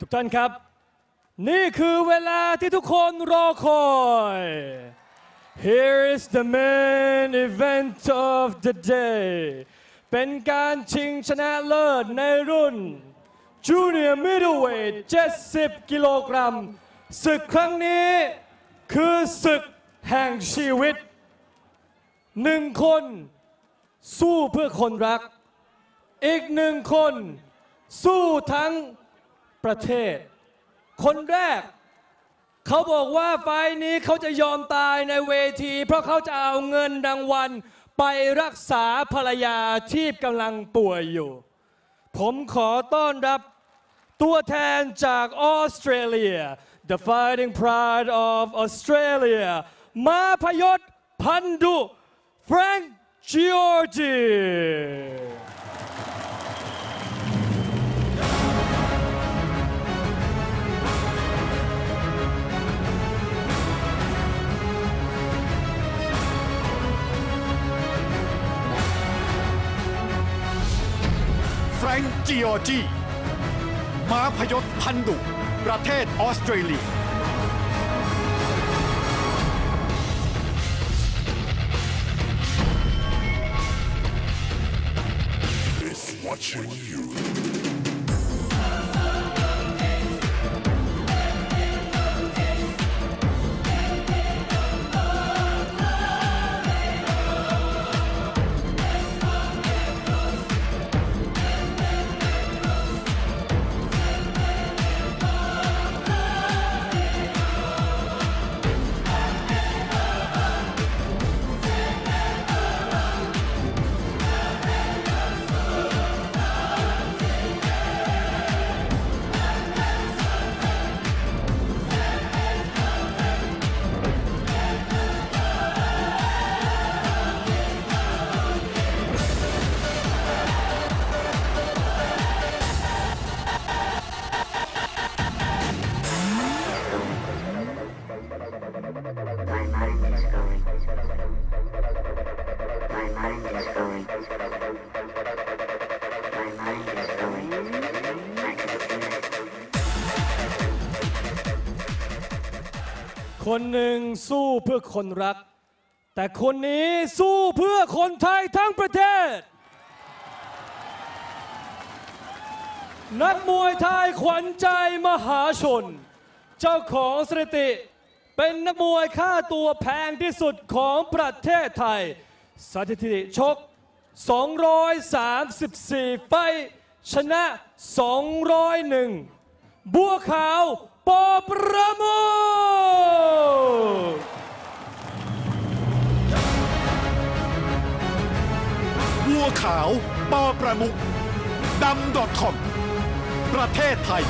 ทุกท่านครับ นี่คือเวลาที่ทุกคนรอคอย Here is the main event of the day เป็นการชิงชนะเลิศในรุ่น Junior Middleweight 70 กิโลกรัมศึกครั้งนี้คือศึกแห่งชีวิตหนึ่งคนสู้เพื่อคนรัก อีกหนึ่งคน สู้ทั้ง ประเทศ คนแรก เขาบอกว่าไฟนี้เขาจะยอมตายในเวที เพราะเขาจะเอาเงินรางวัลไปรักษาภรรยาที่กำลังป่วยอยู่ ผมขอต้อนรับตัวแทนจากออสเตรเลีย The Fighting Pride of Australia มาพยศพันดุแฟรงค์จิอ จอจีม้าพยศพันดุ ประเทศออสเตรเลีย watching you. คนหนึ่งสู้เพื่อคนรัก แต่คนนี้สู้เพื่อคนไทยทั้งประเทศ นักมวยไทยขวัญใจมหาชน เจ้าของสถิติ เป็นนักมวยค่าตัวแพงที่สุดของประเทศไทย สถิติชก 234 ไฟชนะ 201 บัวขาว ปอประโมทบัวขาวปอประมุกดำ .com ประเทศไทย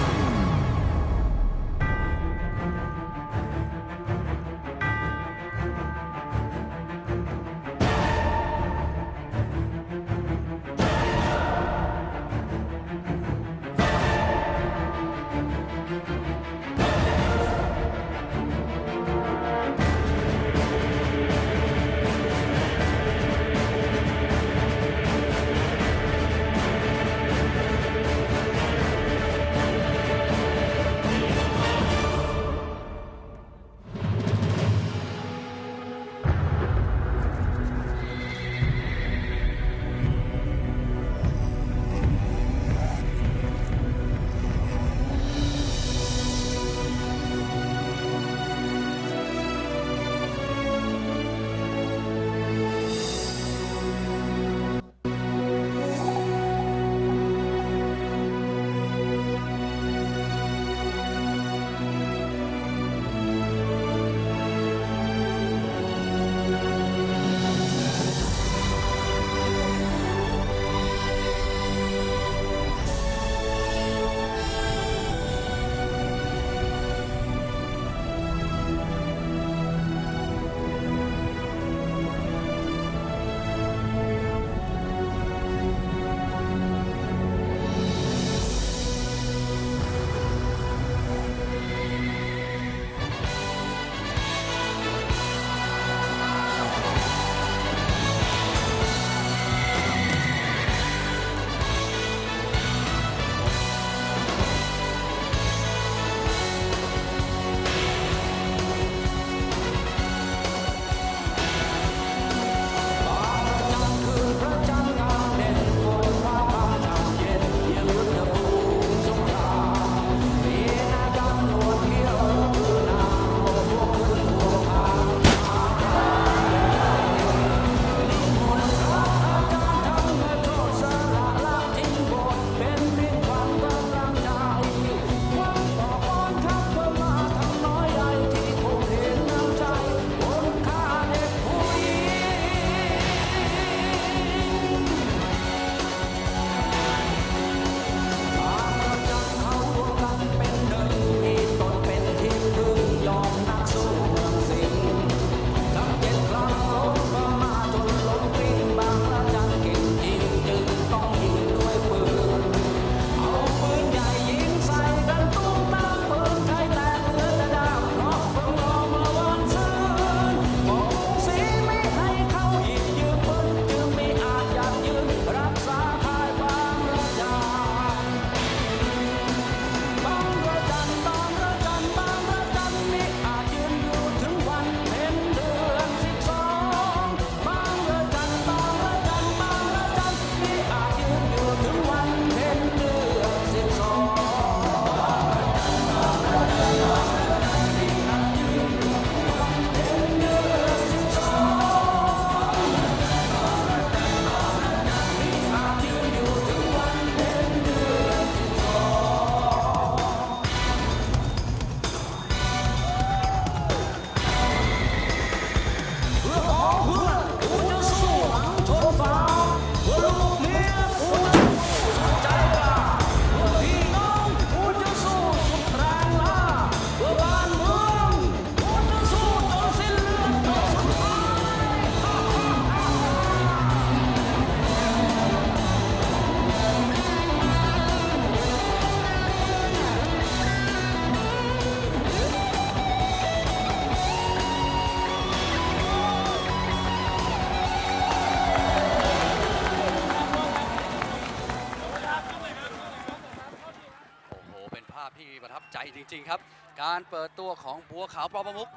ใจจริง ๆ ครับ การเปิดตัวของบัวขาวปอประมุก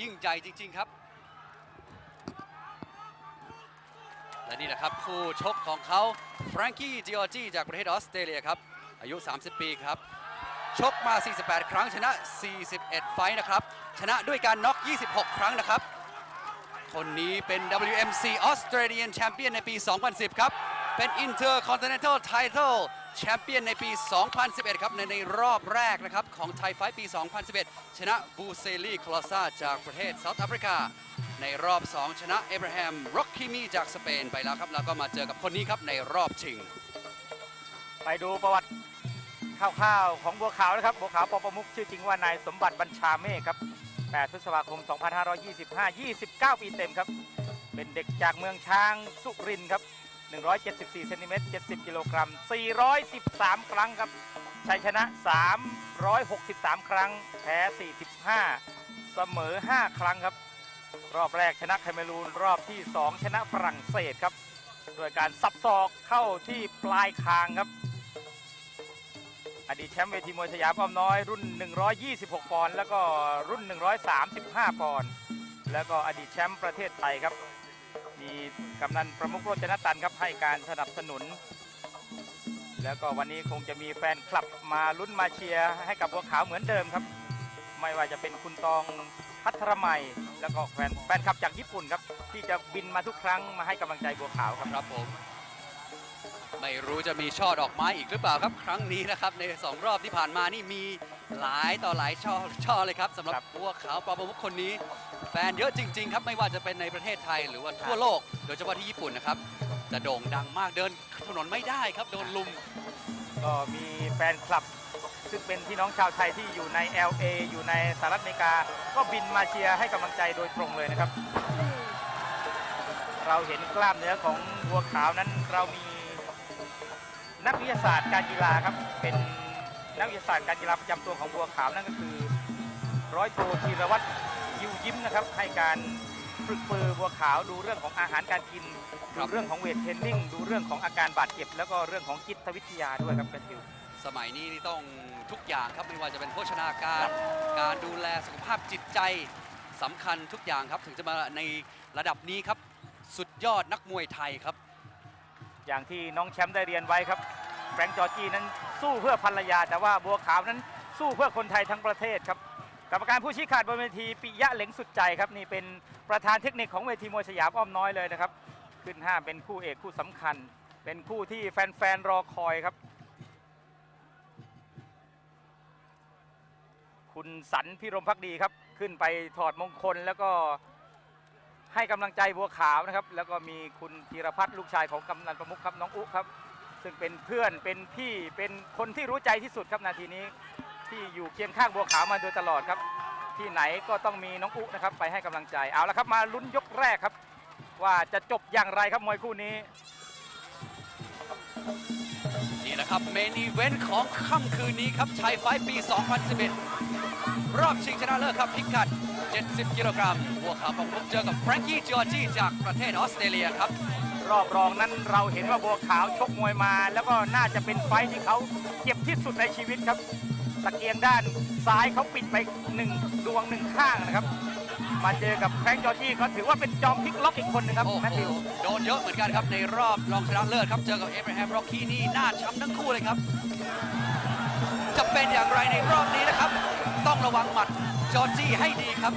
ยิ่งใหญ่จริง ๆ ครับ และนี่แหละครับ คู่ชกของเขาแฟรงกี้จิออร์จีจากประเทศออสเตรเลียครับ อายุ 30 ปีครับ ชกมา 48 ครั้งชนะ 41 ไฟนะครับ ชนะด้วยการน็อก 26 ครั้งนะครับ คนนี้เป็น WMC Australian Champion ในปี 2010 ครับ เป็น Intercontinental Title Champion ในปี 2011 ครับ ในในรอบแรกนะครับ ของไทยไฟปี 2011 ชนะบูเซลีคลอซาจากประเทศเซาท์แอฟริกา ในรอบ 2 ชนะเอเบร a ฮมร็อกคิมีจากสเปนไปแล้วครับ แล้วก็มาเจอกับคนนี้ครับในรอบชิง ไปดูประวัติคร่าวๆของบัวขาวนะครับบัวขาวปอประมุกชื่อจริงว่านายสมบัติบัญชาเมฆครับ 8 พฤษภาคม 2525 29 ปีเต็มครับ เป็นเด็กจากเมืองช้างสุรินทร์ครับ 174เซนติเมตร70 กิโลกรัม 413 ครั้งครับ ชัยชนะ 363 ครั้ง แพ้ 45 เสมอ 5 ครั้งครับ รอบแรกชนะแคเมรูน รอบที่ 2 ชนะฝรั่งเศสครับ โดยการสับศอกเข้าที่ปลายคางครับ อดีตแชมป์เวทีมวยสยามอ้อมน้อย รุ่น 126 ปอนด์ แล้วก็รุ่น 135 ปอนด์ แล้วก็อดีตแชมป์ประเทศไทยครับ มีกำนันประมุขโรจนตันครับให้การสนับสนุน แล้วก็วันนี้คงจะมีแฟนคลับมาลุ้นมาเชียร์ให้กับบัวขาวเหมือนเดิมครับ ไม่ว่าจะเป็นคุณตองพัทรมัยแล้วก็แฟนแฟนคลับจากญี่ปุ่นครับที่จะบินมาทุกครั้งมาให้กำลังใจบัวขาวครับครับผม ไม่รู้จะมีช่อดอกไม้อีกหรือเปล่าครับ ครั้งนี้นะครับใน 2 รอบที่ผ่านมานี่มีหลายต่อหลายช่อช่อเลยครับสำหรับครับบัวขาวปอประมุขคนนี้ แฟนเยอะจริง ๆ ครับไม่ว่าจะเป็นในประเทศไทยหรือว่าทั่วโลก โดยเฉพาะที่ญี่ปุ่นนะครับจะโด่งดังมากเดินถนนไม่ได้ครับโดนลุม ก็มีแฟนคลับ ซึ่งเป็นพี่น้องชาวไทยที่อยู่ใน LA อยู่ในสหรัฐอเมริกา ก็บินมาเชียร์ให้กำลังใจโดยตรงเลยนะครับ เราเห็นกล้ามเนื้อของบัวขาวนั้นเรามี นักวิทยาศาสตร์การกีฬาครับเป็นนักวิทยาศาสตร์การกีฬาประจำตัวของบัวขาวนั่นก็คือร้อยโทธีรวัตรยิวยิ้มนะครับให้การฝึกปือบัวขาวดูเรื่องของอาหารการกินครัดูบเรื่องของเวทเทรนนิ่งดูเรื่องของอาการบาดเจ็บ แล้วก็เรื่องของจิตวิทยาด้วยครับแมทธิวสมัยนี้นี่ต้องทุกอย่างครับไม่ว่าจะเป็นโภชนาการครับการดูแลสุขภาพจิตใจสำคัญทุกอย่างครับ ถึงจะมาในระดับนี้ครับ สุดยอดนักมวยไทยครับ อย่างที่น้องแชมป์ได้เรียนไว้ครับแฟรงจอร์จีนั้นสู้เพื่อภรรยา แต่ว่าบัวขาวนั้นสู้เพื่อคนไทยทั้งประเทศครับกรรมการผู้ชี้ขาดบนเวทีปิยะเหล็งสุดใจครับนี่เป็นประธานเทคนิคของเวทีมวยสยามอ้อมน้อยเลยนะครับ ขึ้นห้าเป็นคู่เอกคู่สำคัญ เป็นคู่ที่แฟนๆรอคอยครับ คุณสันพิรมพักดีครับ ขึ้นไปถอดมงคลแล้วก็ ให้กำลังใจบัวขาวนะครับ แล้วก็มีคุณธีรพัฒน์ลูกชายของกำนันประมุขครับน้องอุครับ ซึ่งเป็นเพื่อนเป็นพี่เป็นคนที่รู้ใจที่สุดครับนาทีนี้ ที่อยู่เคียงข้างบัวขาวมาโดยตลอดครับ ที่ไหนก็ต้องมีน้องอุนะครับ ไปให้กำลังใจเอาละครับมาลุ้นยกแรกครับ ว่าจะจบอย่างไรครับมวยคู่นี้ แหละครับเมนีเวนของค่ำคืนนี้ครับชัยไฟปี 2011 รอบชิงชนะเลิศครับพิกัด 70 กิโลกรัมบัวขาวประมุขเจอกับแฟรงกี้จอร์จีจากประเทศออสเตรเลียครับ รอบรองนั้นเราเห็นว่าบัวขาวชกมวยมา แล้วก็น่าจะเป็นไฟท์ที่เขาเจ็บที่สุดในชีวิตครับตะเกียงด้านซ้ายเขาปิดไปหนึ่งดวงหนึ่งข้างนะครับ มาเจอกับแฟรงค์จอร์จี้เขาถือว่าเป็นจอมพลิกล็อกอีกคนหนึงครับโอ้แมทโหธิวโดนเยอะเหมือนกันครับในรอบรองชนะเลิศครับเจอกับเอเบร a ฮมร็อกคีนี่หน้าช้ำทั้งคู่เลยครับ จะเป็นอย่างไรในรอบนี้นะครับ ต้องระวังหมัดจอร์จี้ให้ดีครับ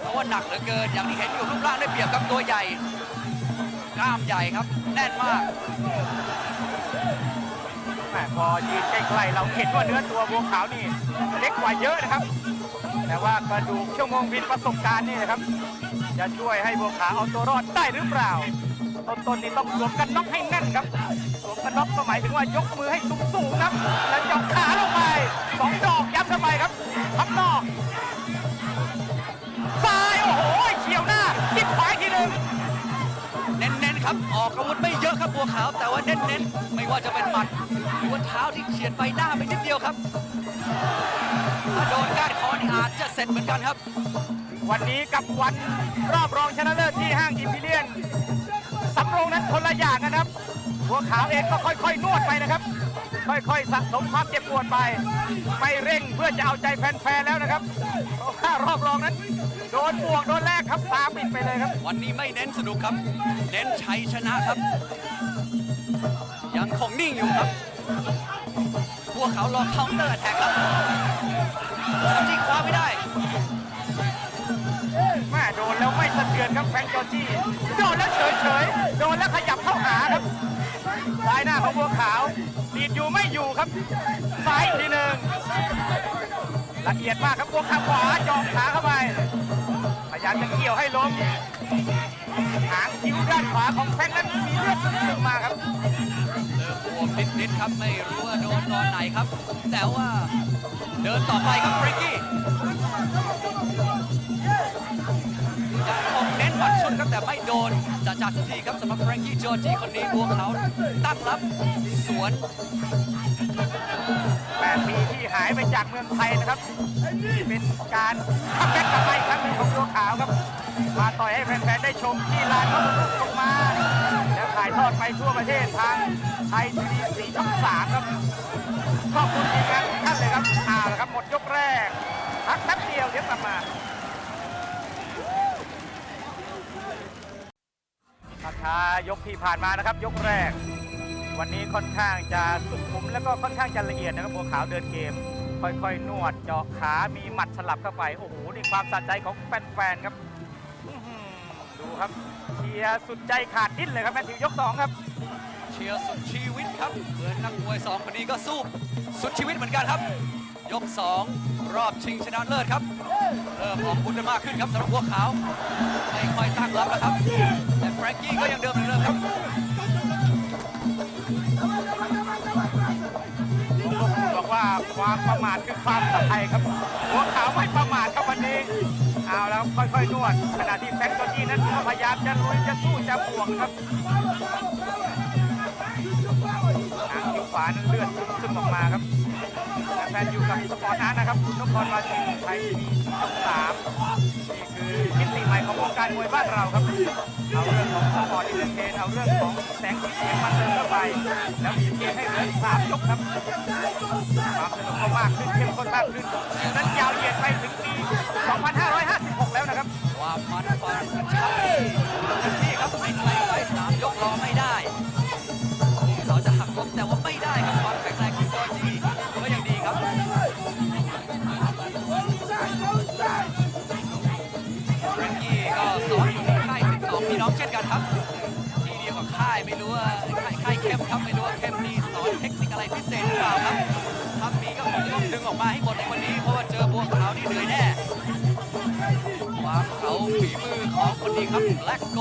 เพราะว่าหนักเหลือเกินอย่างที่เห็นอยู่รูปร่างได้เปรียบครับตัวใหญ่กล้ามใหญ่ครับแน่นมากแหม่พอยืนใกล้ๆเราเห็นว่าเนื้อตัวบัวขาวนี่เล็กกว่าเยอะนะครับ แต่ว่ากระดูกชั่วโมงบินประสบการณ์นี่นะครับ จะช่วยให้บัวขาวเอาตัวรอดได้หรือเปล่า ต้นๆนี่ต้องสวมกันน็อกให้แน่นครับสวมกันน็อกก็หมายถึงว่ายกมือให้สูงๆครับ แล้วยกขาลงไปสองดอกย้ำเข้าไปครับพับนอกซ้ายโอ้โหเฉียวหน้าทิ่ขวาอีกทีหนึ่งเน้นๆครับออกอาวุธไม่เยอะครับบัวขาว แต่ว่าเน้นๆไม่ว่าจะเป็นหมัดหรือว่าเท้าที่เฉียดใบหน้าไปนิดเดียวครับถ้าโดนก้าน อาจจะเสร็จเหมือนกันครับ วันนี้กับวันรอบรองชนะเลิศที่ห้างอิมพีเรียนสำโรงนั้นคนละอย่างนะครับบัวขาวเองก็ค่อยๆ นวดไปนะครับ ค่อยๆสะสมความเจ็บปวดไป ไม่เร่งเพื่อจะเอาใจแฟนๆแล้วนะครับเพราะว่ารอบรองนั้น โดนบวกโดนแรกครับตามปิดไปเลยครับ วันนี้ไม่เน้นสนุกครับ เน้นชัยชนะครับ ยังคงนิ่งอยู่ครับ พวกเขารอเคาน์เตอร์แท็กครับ จริงคว้าไม่ได้แม่โดนแล้วไม่สะเทือนครับแฟรงค์จอจี้โดนแล้วเฉยเฉยโดนแล้วขยับเข้าหาครับซ้ายหน้าของบัวขาวดีดอยู่ไม่อยู่ครับซ้ายอีกทีหนึ่งละเอียดมากครับบัวขาวขวาจาะขาเข้าไปพยายามจะเกี่ยวให้ล้มหางคิ้วด้านขวาของแฟรงค์นั้นมีเลือดซึมมาครับเริ่มบวมนิดๆครับไม่รู้ว่าโดนตอนไหนครับ แต่ว่า เดินต่อไปครับเฟรนกี้ยังคงเน้นหมัดชุดครับแต่ไม่โดนจะจัดสักทีครับสำหรับเฟรนกี้จอร์จีคนนี้พวกเขาตั้งรับสวน8ปีที่หายไปจากเมืองไทยนะครับนี่เป็นการคัมแบ็กกลับมาอีกครั้งหนึงของบัวขาวครับ มาต่อยให้แฟนๆได้ชมที่ลานพระบรมรูปมา แล้วถ่ายทอดไปทั่วประเทศทางไทยทีวีสีช่องสามครับ ขอบคุณทีมงานทุกท่านเลยครับอ่าละครับหมดยกแรกพักแป๊บเดียวเดี๋ยวกลับมาภาพช้ายกที่ผ่านมานะครับ ยกแรก วันนี้ค่อนข้างจะสุขุมแล้วก็ค่อนข้างจะละเอียดนะครับบัวขาวเดินเกม ค่อยๆ นวดเจาะขามีหมัดสลับเข้าไป โอ้โหนี่ความสะใจของแฟนๆครับดูครับเชียร์สุดใจขาดดิ้นเลยครับแมตช์ยกสองครับ เชียร์สุดชีวิตครับเหมือนนักมวยสองคนนี้ก็สู้สุดชีวิตเหมือนกันครับ ยก2รอบชิงชนะเลิศครับเริ่มออกบุญกันมากขึ้นครับสำหรับพวกเขาไม่ค่อยตั้งรับแล้วครับ แต่แฟรงกี้ก็ยังเดิมเหมือนเดิมครับบอกว่าความประมาทคือความสะใจครับหัวขาวไม่ประมาทครับวันนี้เอาแล้วค่อยๆนวดขณะที่แฟนโตจี้นั้นพยายามจะลุยจะสู้จะบวกครับ ขวานั้นเลือดซึมๆออกมาครับแฟนอยู่กับสปอร์ตอาร์ตนะครับนครวาสีไทยทีวีช่องสามนี่คือมิติใหม่ของวงการมวยบ้านเราครับ เอาเรื่องของสปอร์ตอินเตอร์เทนเอาเรื่องของแสงสีเสียงมาเติมเข้าไป แล้วมีเกมให้เหลือสามยกครับความสนุกก็มากขึ้นเข้มข้นมากขึ้นนั้นยาวเหยียดไปถึงปี 2556 แล้วนะครับ ความมันความชัดเต็ม ค่ายไม่รู้ว่าค่ายค่ายเข้มครับไม่รู้ว่าเข้มนี่สอนเทคนิคอะไรพิเศษหรือเปล่าครับถ้ามีก็คงต้องดึงออกมาให้หมดในวันนี้เพราะว่าเจอบัวขาวนี่เหนื่อยแน่ความเขาฝีมือของคนนี้ครับแบล็กโก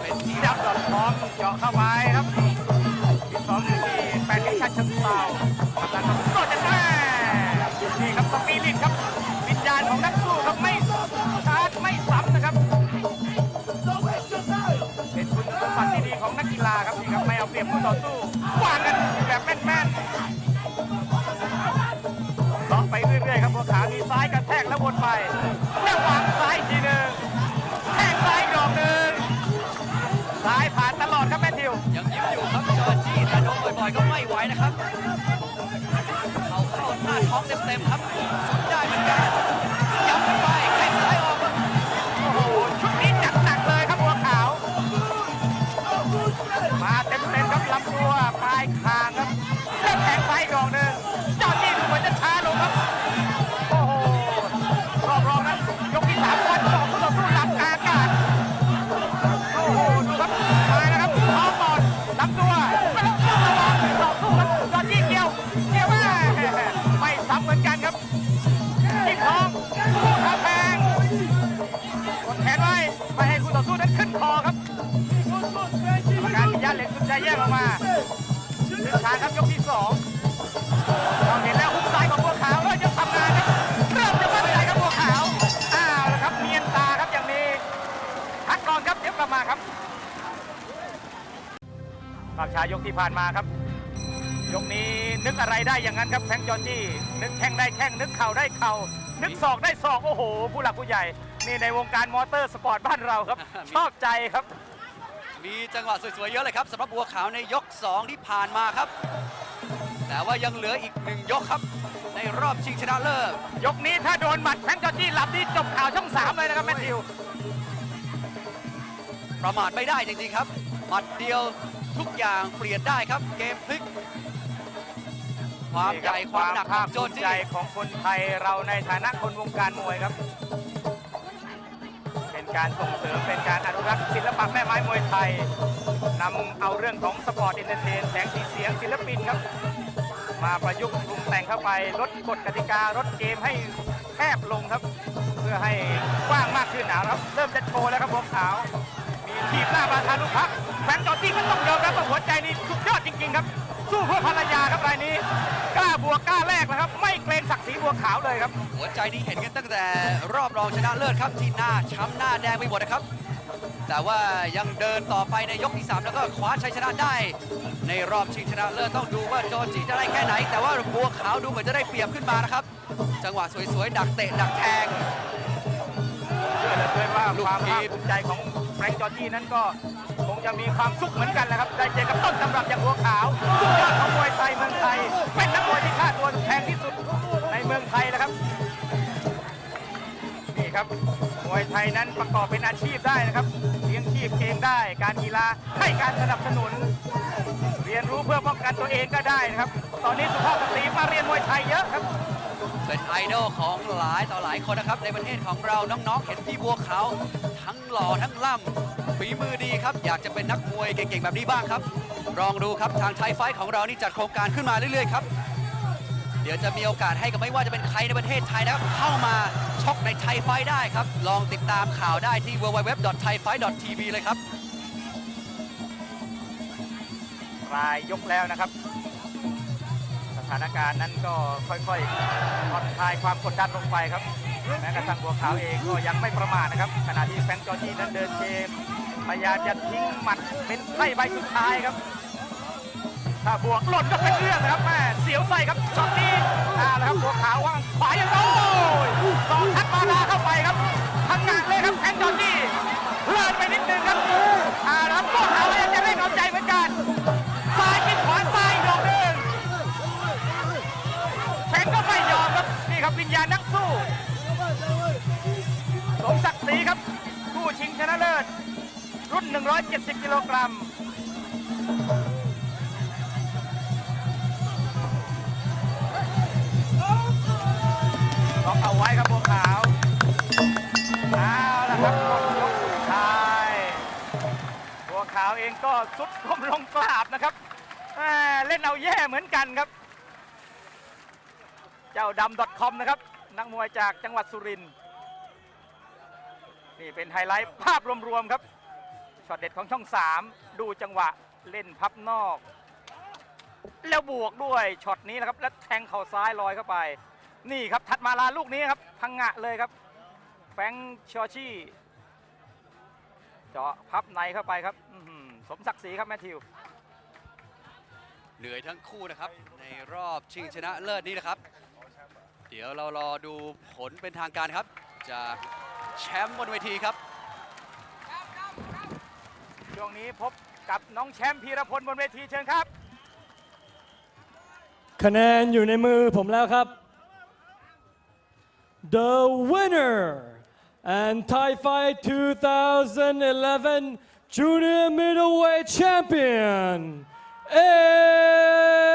เป็นสีดำดอดอทองเจาะเข้าไปครับ ก็บคู่ต่อสู้วางกันแบบแม่นๆเลาะไปเรื่อยๆครับบัวขาวมีซ้ายกระแทกแล้ววนไปแล้ววางซ้ายทีหนึ่งแทงซ้ายอีกดอกหนึ่งซ้ายผ่านตลอดครับแมทธิวยังยิ้มอยู่ครับจอจี้แต่โดนบ่อยๆก็ไม่ไหวนะครับ เขาเข้าหน้าท้องเต็มๆครับ พิยาเหล็กสุดใจแยกออกมาขึ้นทางครับยกที่สองเราเห็นแล้วหุกซ้ายของบัวขาวเริ่มจะทำงานครับเริ่มจะมั่นใจครับบัวขาวอ้าวแล้วครับเนียนตาครับอย่างนี้พักก่อนครับเดี๋ยวกลับมาครับภาพช้ายกที่ผ่านมาครับ ยกนี้นึกอะไรได้อย่างนั้นครับแฟรงค์จอร์จี้นึกแข้งได้แข้งนึกเข่าได้เข่านึกศอกได้ศอกโอ้โห ผู้หลักผู้ใหญ่นี่ในวงการมอเตอร์สปอร์ตบ้านเราครับ ชอบใจครับ มีจังหวะสวยๆเยอะเลยครับสำหรับบัวขาวในยก 2 ที่ผ่านมาครับ แต่ว่ายังเหลืออีกหนึ่งยกครับ ในรอบชิงชนะเลิศยกนี้ถ้าโดนหมัดแฟรงค์จอร์จี้หลับนี่จบข่าวช่องสามเลยนะครับแมทธิวประมาทไม่ได้จริงๆครับ หมัดเดียวทุกอย่างเปลี่ยนได้ครับ เกมพลิก ความใหญ่ความหนักของโจภูนมิจี้ใจของคนไทยเราในฐานะคนวงการมวยครับ การส่งเสริมเป็นการอนุรักษ์ศิลปะแม่ไม้มวยไทยนำเอาเรื่องของสปอร์ตอินเตอร์เทนแสงสีเสียงศิลปินครับ มาประยุกต์ปรุงแต่งเข้าไปลดกฎกติกาลดเกมให้แคบลงครับ เพื่อให้กว้างมากขึ้นนะครับ เริ่มจะโชว์แล้วครับบัวขาว มีทีบหน้ามาทานุพักแฟนจอร์จี้ก็ต้องยอมรับว่าหัวใจนี่สุดยอดจริงๆครับ สู้เพื่อภรรยาครับรายนี้ กล้าบวกกล้าแลกนะครับไม่ก ศักดิ์ศรีบัวขาวเลยครับ หัวใจนี้เห็นกันตั้งแต่รอบรองชนะเลิศครับที่หน้าช้ำหน้าแดงไปหมดนะครับ แต่ว่ายังเดินต่อไปในยกที่ 3 แล้วก็คว้าชัยชนะได้ ในรอบชิงชนะเลิศต้องดูว่าโจจีจะได้แค่ไหน แต่ว่าบัวขาวดูเหมือนจะได้เปรียบขึ้นมานะครับ จังหวะสวยๆดักเตะดักแทงเชื่อเหลือเกินว่าความทีภาคภูมิใจของแฟรงค์จอจี้นั้นก็คงจะมีความสุขเหมือนกันแหละครับ ได้เจอกับต้นตำรับอย่างบัวขาวสุดยอดของมวยไทยเมืองไทย เป็นนักมวยที่ค่าตัวแพงที่สุด เมืองไทยนะครับ นี่ครับมวยไทยนั้นประกอบเป็นอาชีพได้นะครับเลี้ยงชีพเองได้ การกีฬาให้การสนับสนุน เรียนรู้เพื่อป้องกันตัวเองก็ได้นะครับ ตอนนี้สุภาพสตรีมาเรียนมวยไทยเยอะครับเป็นไอดอลของหลายต่อหลายคนนะครับ ในประเทศของเราน้องๆ เห็นพี่บัวขาวทั้งหล่อทั้งล่ำฝีมือดีครับ อยากจะเป็นนักมวยเก่งๆ แบบนี้บ้างครับลองดูครับทางไทยไฟของเรานี่จัดโครงการขึ้นมาเรื่อยๆครับ เดี๋ยวจะมีโอกาสให้กับไม่ว่าจะเป็นใครในประเทศไทยนะครับ เข้ามาชกในไทยไฟได้ครับ ลองติดตามข่าวได้ที่ www.thaifight.tv เลยครับรายยกแล้วนะครับ สถานการณ์นั้นก็ค่อยๆผ่อนคลายความกดดันลงไปครับ แม้กระทั่งบัวขาวเองก็ยังไม่ประมาทนะครับ ขณะที่แฟรงจอร์จีนั้นเดินเกมพยายามจะทิ้งหมัดเป็นไพ่ใบสุดท้ายครับ ถ้าบวกหล่นก็เป็นเรื่องนะครับแม่เสียวใส่ครับช็อตนี้เอาละครับบัวขาวว่างขวายังโอ้ยสองทัดมาลาเข้าไปครับพังงานเลยครับแฟรงจอร์จี้เพลินไปนิดนึงครับเอาละครับบัวขาวยังจะเล่นเอาใจเหมือนกันซ้ายกินขวาซ้ายดอกหนึ่งแฟนก็ไม่ยอมครับนี่ครับวิญญาณนักสู้สมศักดิ์ศรีครับ ผู้ชิงชนะเลิศรุ่น 170 กิโลกรัมาไว้ครับบัวขาวเอาละครับหมดยกสุดท้ายบัวขาวเองก็สุดก้มลงกราบนะครับเล่นเอาแย่เหมือนกันครับ เจ้าดำ .com นะครับ นักมวยจากจังหวัดสุรินทร์นี่เป็นไฮไลท์ภาพรวมๆครับช็อตเด็ดของช่อง 3 ดูจังหวะเล่นพับนอก แล้วบวกด้วยช็อตนี้นะครับ แล้วแทงเข่าซ้ายลอยเข้าไป นี่ครับถัดมาลาลูกนี้ครับ พังงะเลยครับแฟรงค์ชอชี่เจาะพับในเข้าไปครับอื้อหือสมศักดิ์ศรีครับแมทธิวเหนื่อยทั้งคู่นะครับ ในรอบชิงชนะเลิศนี้นะครับ เดี๋ยวเรารอดูผลเป็นทางการครับ จากแชมป์บนเวทีครับช่วงนี้พบกับน้องแชมป์พีรพลบนเวทีเชิญครับ คะแนนอยู่ในมือผมแล้วครับ The winner. And Thai Fight 2011 Junior Middleweight Champion is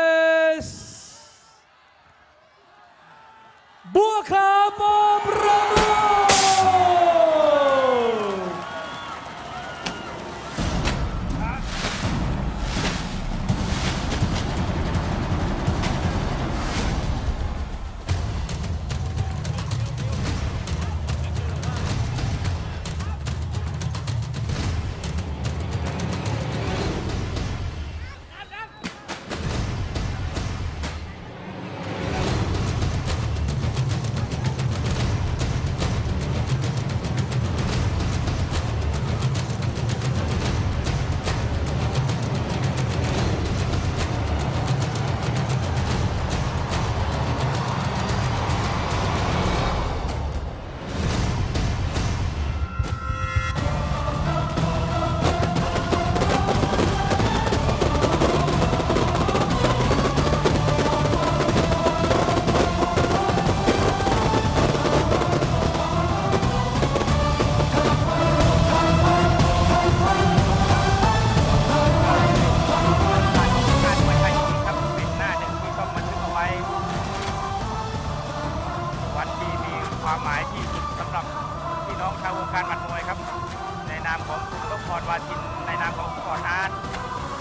ของคุณนพพรวาทินในนามของคุณออนอาร์ต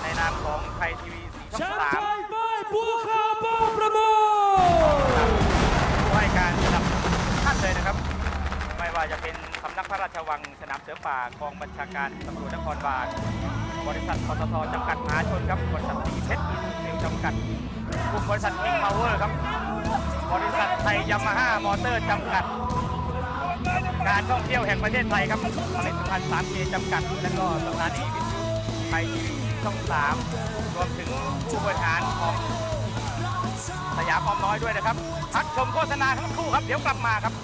ในนามของไทยทีวีสีช่องสามไทยไฟบัวขาวปอประโมทผู้ให้การสนับสนุนท่านเลยนะครับ ไม่ว่าจะเป็นสำนักพระราชวังสนามเสือป่ากองบัญชาการตำรวจนครบาลบริษัทปตทจำกัดมหาชนครับบริษัทสีเพชรอินเตอร์จำกัดกลุ่มบริษัทคิงพาวเวอร์ครับ บริษัทไทยยามาฮ่ามอเตอร์จำกัด การท่องเที่ยวแห่งประเทศไทยครับผลิตภัณฑ์ 3K จำกัด และก็สถานีวิทยุไทยทีวีช่อง 3 รวมถึงผู้บริหารของสยามออมน้อยด้วยนะครับ พักชมโฆษณาทั้งคู่ครับ เดี๋ยวกลับมาครับ